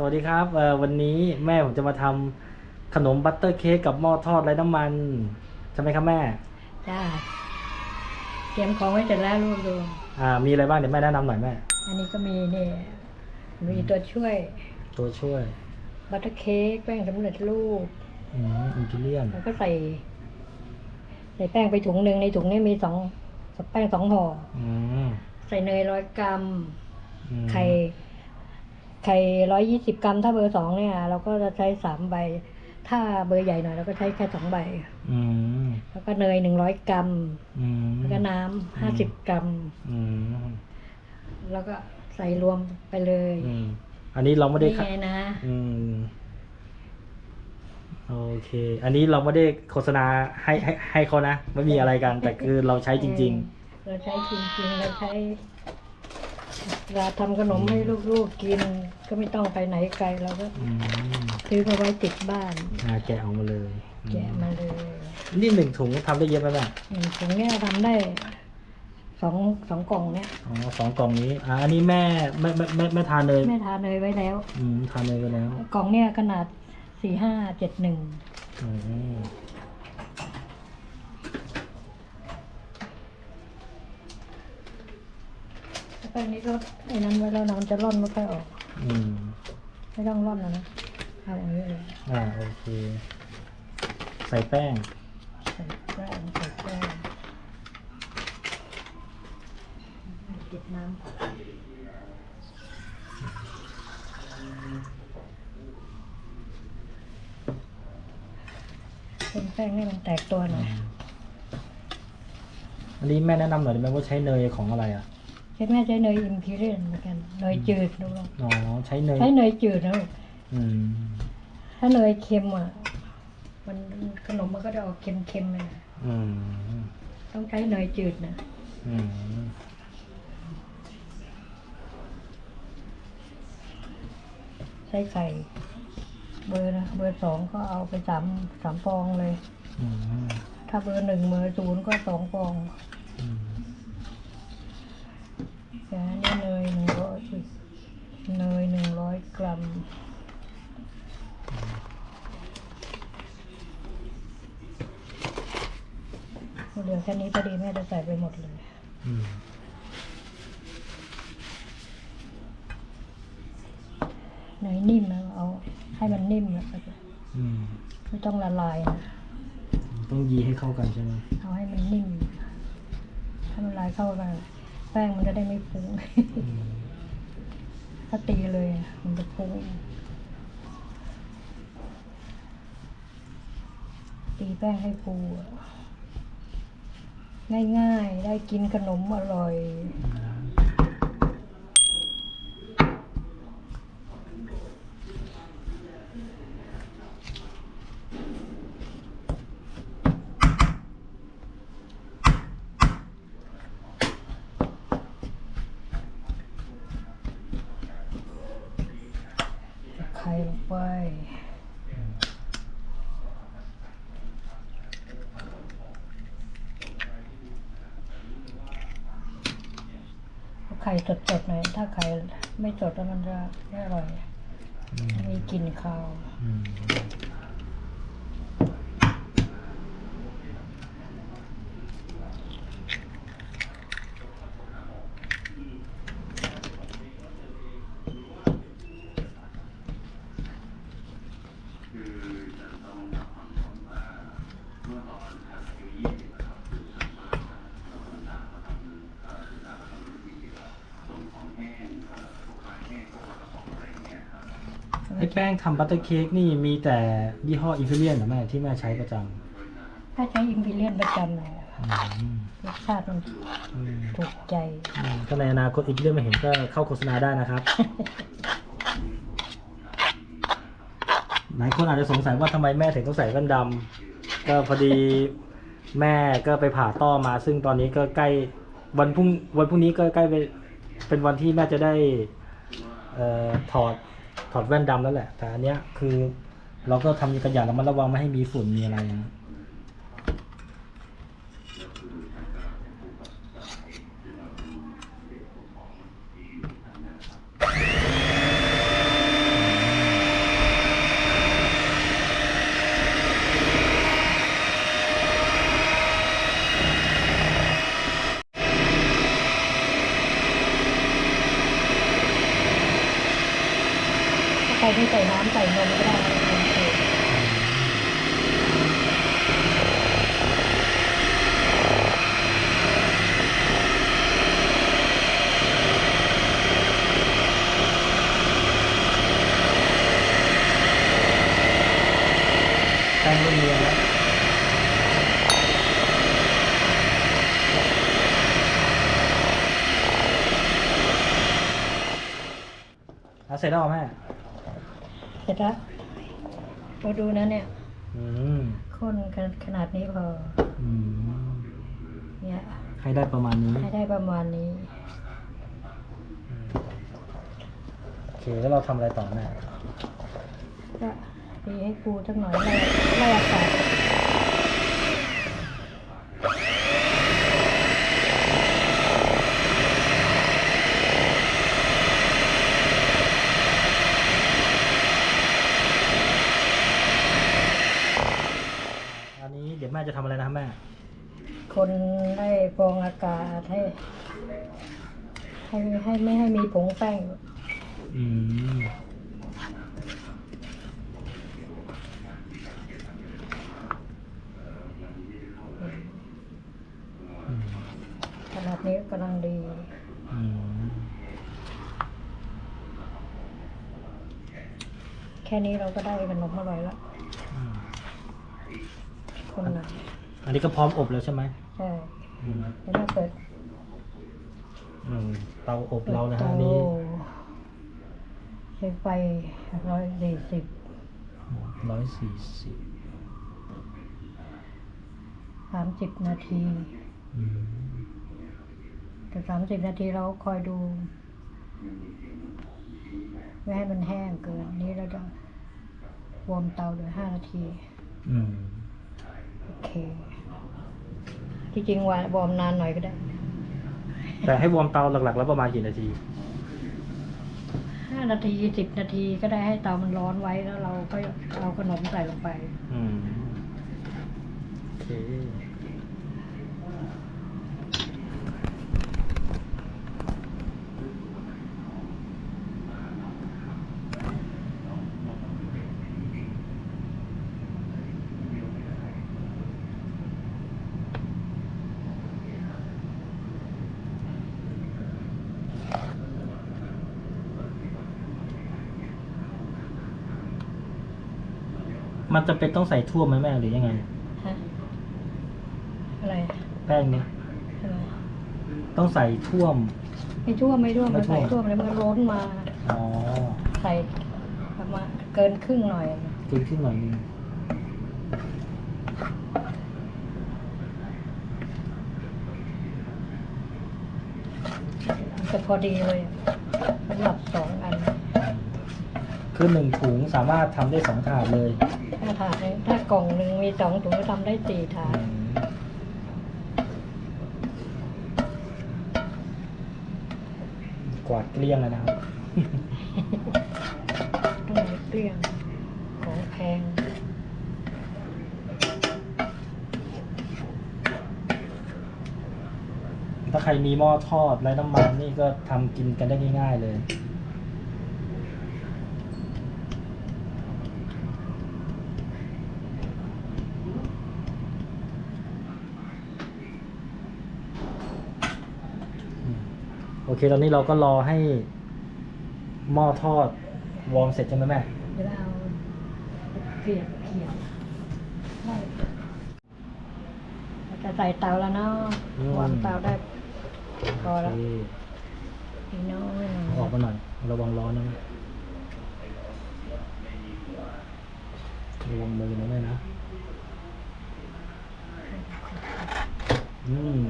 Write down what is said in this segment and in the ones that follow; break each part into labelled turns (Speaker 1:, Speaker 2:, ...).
Speaker 1: สวัสดีครับเอ่อวันนี้แม่ผมจะมาทำขนมบัตเตอร์เค้กกับหม้อทอดไร้น้ำมัน ใช่ไหมครับแม่
Speaker 2: จ้าเตรียมของไว้เสร็จแล้วลูกดู
Speaker 1: อ่า มีอะไรบ้างเดี๋ยวแม่แนะนำหน่อยแม่
Speaker 2: อันนี้ก็มีเนี่ยมีตัวช่วย
Speaker 1: ตัวช่วย
Speaker 2: บัตเตอร์เค้กแป้งสำเร็จรูป
Speaker 1: อืมอินกิเลียน
Speaker 2: แล้วก็ใส่ใส่แป้งไปถุงหนึ่งในถุงนี้มีสองแป้งสองห่อ
Speaker 1: อืม
Speaker 2: ใส่เนยร้อยกรัม
Speaker 1: อืม
Speaker 2: ไข่ ไข่ร้อยยี่สิบกรัม ถ้าเบอร์สองเนี่ย เราก็จะใช้สามใบ ถ้าเบอร์ใหญ่หน่อยเราก็ใช้แค่สองใบ
Speaker 1: อืม
Speaker 2: แล้วก็เนยหนึ่งร้อยกรัม
Speaker 1: อืม
Speaker 2: แล้วก็น้ำห้าสิบกรัม
Speaker 1: อืม
Speaker 2: แล้วก็ใส่รวมไปเลย
Speaker 1: อืมอันนี้เราไม่ได้
Speaker 2: นี่
Speaker 1: ค่ะ
Speaker 2: ไงนะ
Speaker 1: อืมโอเค อันนี้เราไม่ได้โฆษณาให้ให้ให้เขานะ ไม่มีอะไรกัน แต่คือเราใช้จริง
Speaker 2: เออเราใช้จริงๆเราใช้ เวลาทำขนมให้ลูกๆกิน ก็ไม่ต้องไปไหนไกลเราก็
Speaker 1: ๆอืม
Speaker 2: ซื้อมาไว้ติดบ้าน
Speaker 1: อ่าแกะออกมาเลยอืม
Speaker 2: แกะมาเลย
Speaker 1: นี่หนึ่งถุงทำได้เยอะไหมแม่
Speaker 2: หนึ่งถุงเนี่ยทำได้สองสองกล่องเนี่ย
Speaker 1: อ๋อสองกล่องนี้อ่าอันนี้แม่แม่แม่แม่แม่ทานเลย
Speaker 2: แม่ทาเนยไว้แล้ว
Speaker 1: อืมทานเลยไปแล้ว
Speaker 2: กล่องเนี่ยขนาดสี่ห้าเจ็ดหนึ่ง
Speaker 1: อืม
Speaker 2: แล้วก็อันนี้ก็ไอ้นั้นไว้แล้วนะมันจะร่อนไม่ค่อยออก
Speaker 1: อืม
Speaker 2: ไม่ต้องร่อนนะนะเอาอย่างนี้เลย
Speaker 1: อ่าโอเค ใส่แป้ง
Speaker 2: ใส่แป้งใส่แป้งติดน้ำเป็นแป้งให้มันแตกตัวหน่อย
Speaker 1: อันนี้แม่แนะนำหน่อยได้ไหมว่าใช้เนยของอะไรอะ
Speaker 2: ใช้แม่ใช้เนยอิมพีเรียนเหมือนกันเนยจืดนะลูก
Speaker 1: อ๋อใช้เนย
Speaker 2: ใช้เนยจืดนะลูก
Speaker 1: อืม
Speaker 2: ถ้าเนยเค็มอะมันขนมมันก็จะออกเค็มๆเลยนะ
Speaker 1: อืม
Speaker 2: ต้องใช้เนยจืดนะ
Speaker 1: อืม
Speaker 2: ใช้ไข่เบอร์นะเบอร์สองก็เอาไปสามสามฟองเลย
Speaker 1: อืม
Speaker 2: ถ้าเบอร์หนึ่งเบอร์ศูนย์ก็สองฟอง
Speaker 1: อืม
Speaker 2: แต่อันนี้เนยหนึ่งร้อยเน ยหนึ่งร้อยกรัม เหลือแค่นี้พอดีแม่จะใส่ไปหมดเลย
Speaker 1: อืม
Speaker 2: เนยนิ่มนะเอา ให้มันนิ่มนะ
Speaker 1: อืม
Speaker 2: ไม่ต้องละลายนะ
Speaker 1: ต้องยีให้เข้ากันใช่ไหม
Speaker 2: เอาให้มันนิ่มให้มันละลายเข้ากัน แป้งมันจะได้ไม่ฟุ้ง
Speaker 1: อืม
Speaker 2: ถ้าตีเลยมันจะพุ่งตีแป้งให้ฟูง่ายๆ ได้กินขนมอร่อย ไข่ ลงไปเอาไข่สดๆหน่อย ถ้าไข่ไม่สดแล้วมันจะไม่อร่อย
Speaker 1: อืม
Speaker 2: มีกลิ่นคาว
Speaker 1: อืมไอ้ แป้งทำบัตเตอร์เค้กนี่มีแต่ยี่ห้ออินฟิเลียนเหรอแม่ที่แม่ใช้ประจ
Speaker 2: ถ้าใช้อิมพีเรียนประจำเลยำ
Speaker 1: อืม
Speaker 2: รสชาติมัน
Speaker 1: อืม
Speaker 2: ถูกใจ
Speaker 1: อืมก็ในอนาคตอินฟิเลียนมาเห็นก็เข้าโฆษณาได้นะครับ หลายคนอาจจะสงสัยว่าทำไมแม่ถึงต้องใส่แว่นดำก็พอดีแม่ก็ไปผ่าต้อมา ซึ่งตอนนี้ก็ใกล้วันพรุ่งวันพรุ่งนี้ก็ใกล้ไปเป็นวันที่แม่จะได้เอ่อถอด ถอดแว่นดำแล้วแหละ แต่อันเนี้ยคือ เราก็ทำกันอย่างระมัดระวังไม่ให้มีฝุ่นมีอะไรนะ
Speaker 2: ไม่ใส่น้ำใส่นมก็ได้เค
Speaker 1: แป้งเริ่มเนียนแล้วเอาเสร็จแล้วเหรอแม่
Speaker 2: เส ร็จแล้วเราดูนะเนี่ย
Speaker 1: อืม
Speaker 2: ข้นขนาดนี้พอ
Speaker 1: อืม
Speaker 2: เนี่ย
Speaker 1: ให้ได้ประมาณนี้
Speaker 2: ให้ได้ประมาณนี้
Speaker 1: โอเค แล้วเราทำอะไรต่อแม่
Speaker 2: ก็ตีให้ฟูสักหน่อยไล่ไล่อากาศ
Speaker 1: อันนี้ เดี๋ยวแม่จะทำอะไรนะครับแม่
Speaker 2: คนไล่ฟองอากาศให้ ให้ให้ไม่ให้มีผงแป้ง
Speaker 1: อืม อืม
Speaker 2: ขนาดนี้กำลังดี
Speaker 1: อืม
Speaker 2: แค่นี้เราก็ได้ขนมอร่อยแล้ว คนหน่อย
Speaker 1: อันนี้ก็พร้อมอบแล้วใช่ไหม
Speaker 2: ใช่
Speaker 1: อืม
Speaker 2: แล้วถ้าเปิด
Speaker 1: อืมเตาอบเรานะฮะ
Speaker 2: ปิด
Speaker 1: อัน
Speaker 2: โต
Speaker 1: นี้
Speaker 2: ใช้ไฟร้อยสี่สิบ
Speaker 1: ร้อยสี่สิบ
Speaker 2: สามสิบนาที
Speaker 1: อืม
Speaker 2: แต่สามสิบนาทีเราคอยดู ไม่ให้มันแห้งเกิน นี้เราจะวอร์มเตาโดยห้านาที
Speaker 1: อืม
Speaker 2: โอ เค ที่จริงวาวอร์มนานหน่อยก็ได้
Speaker 1: แต่ให้วอร์มเตาหลักๆ แล้วประมาณกี่นาที
Speaker 2: ห้านาทีสิบนาทีก็ได้ให้เตามันร้อนไว้แล้วเราก็เอาขนมใส่ลงไป
Speaker 1: อืม โอเค มันจะเป็นต้องใส่ทั่วไหมแม่หรือยังไง
Speaker 2: ฮะอะไร
Speaker 1: แป้งนี้
Speaker 2: อะไร
Speaker 1: ต้องใส่ท่วม
Speaker 2: ไม่ท่วมไม่ท่วม
Speaker 1: ไม่
Speaker 2: มัน
Speaker 1: ท่วม
Speaker 2: ใส่ท่วมแล้วมันก็ล้นมา
Speaker 1: อ๋อ
Speaker 2: ใส่ประมาณเกินครึ่งหน่อย
Speaker 1: กินขึ้นหน่อยนึง
Speaker 2: มันจะพอดีเลยอะสำหรับสองอัน
Speaker 1: คือหนึ่งถุงสามารถทำได้สองถาดเลย
Speaker 2: ถ้าถาดหนึ่งถ้ากล่องหนึ่งมีสองถุงก็ทำได้สี่ถาด
Speaker 1: อืมกวาดเกลี้ยงเลยนะครับ
Speaker 2: ต้องไหนเกลี้ยงของแพง
Speaker 1: ถ้าใครมีหม้อทอดไร้น้ำมันนี่ก็ทำกินกันได้ง่ายๆเลย โอเค ตอนนี้เราก็รอให้หม้อทอดวอร์มเสร็จใช่ไหมแม่
Speaker 2: เวลาเอาเกลี่ยเขียวได้เราจะใส่เตาแล้วเนาะ
Speaker 1: อืม
Speaker 2: วางเตาได้ พอแล้ว
Speaker 1: โเค
Speaker 2: อีกน้อยหน่
Speaker 1: เอาออก
Speaker 2: อย
Speaker 1: มาหน่อย ระวังร้อนนะระวังมือนะแม่นะ อืม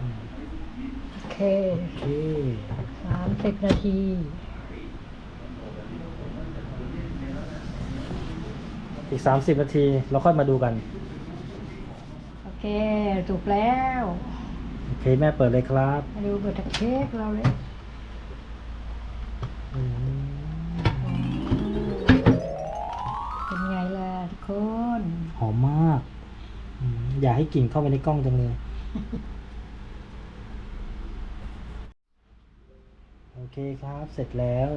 Speaker 1: อืม
Speaker 2: โอ เค
Speaker 1: โอเค
Speaker 2: สามสิบนาที
Speaker 1: อีกสามสิบนาที เราค่อยมาดูกัน
Speaker 2: โอเคถูกแล้ว
Speaker 1: โอเค แม่เปิดเลยครับ
Speaker 2: มาดูเบอร์ตะเค้กเราเลย
Speaker 1: อืม
Speaker 2: เป็นไงล่ะทุกคน
Speaker 1: หอมมากอืมอยากให้กลิ่นเข้าไปในกล้องจังเลย โอ เคครับ เสร็จแล้ว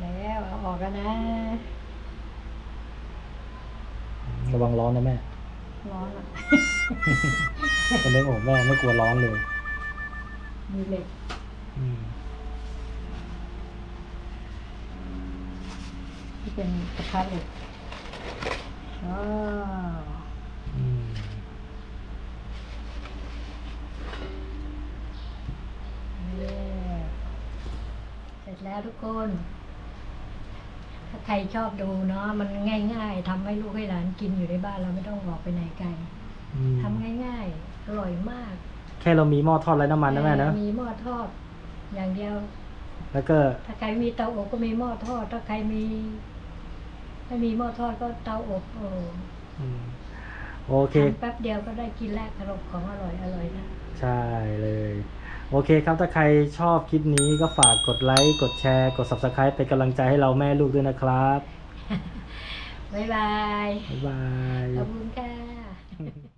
Speaker 2: แล้วเอาออกกันนะ
Speaker 1: ระวังร้อนนะแม่
Speaker 2: ร้อนอะ
Speaker 1: คนนึกผมแม่ไม่กลัวร้อนเลย
Speaker 2: มีเหล็ก
Speaker 1: อืม
Speaker 2: ที่เป็นกระทะเหล็กว้าว
Speaker 1: อืม
Speaker 2: นี่เสร็ จแล้วทุกคน ถ้าใครชอบดูเนาะมันง่าย ๆทำให้ลูกให้หลานกินอยู่ในบ้านเราไม่ต้องออกไปไหนไกล
Speaker 1: อืม
Speaker 2: ทำง่ายๆอร่อยมาก
Speaker 1: แค่เรามีหม้อทอดไร้น้ำมันนะแม่นะ
Speaker 2: มีหม้อทอด อย่างเดียว
Speaker 1: แล้วก็
Speaker 2: ถ้าใครมีเตาอบก็มีหม้อทอด ถ้าใครมีไม่มีหม้อทอดก็เตาอบโอ้
Speaker 1: อืมโอเค
Speaker 2: ทำแป๊บเดียวก็ได้กินแล้วขนมของอร่อยอร่อยนะ
Speaker 1: ใช่เลย โอเคครับ ถ้าใครชอบคลิปนี้ก็ฝากกดไลค์ กดแชร์ กด subscribe เป็นกำลังใจให้เราแม่ลูกด้วยนะครับ
Speaker 2: บ๊ายบาย
Speaker 1: บ๊ายบาย
Speaker 2: ขอบคุณค่ะ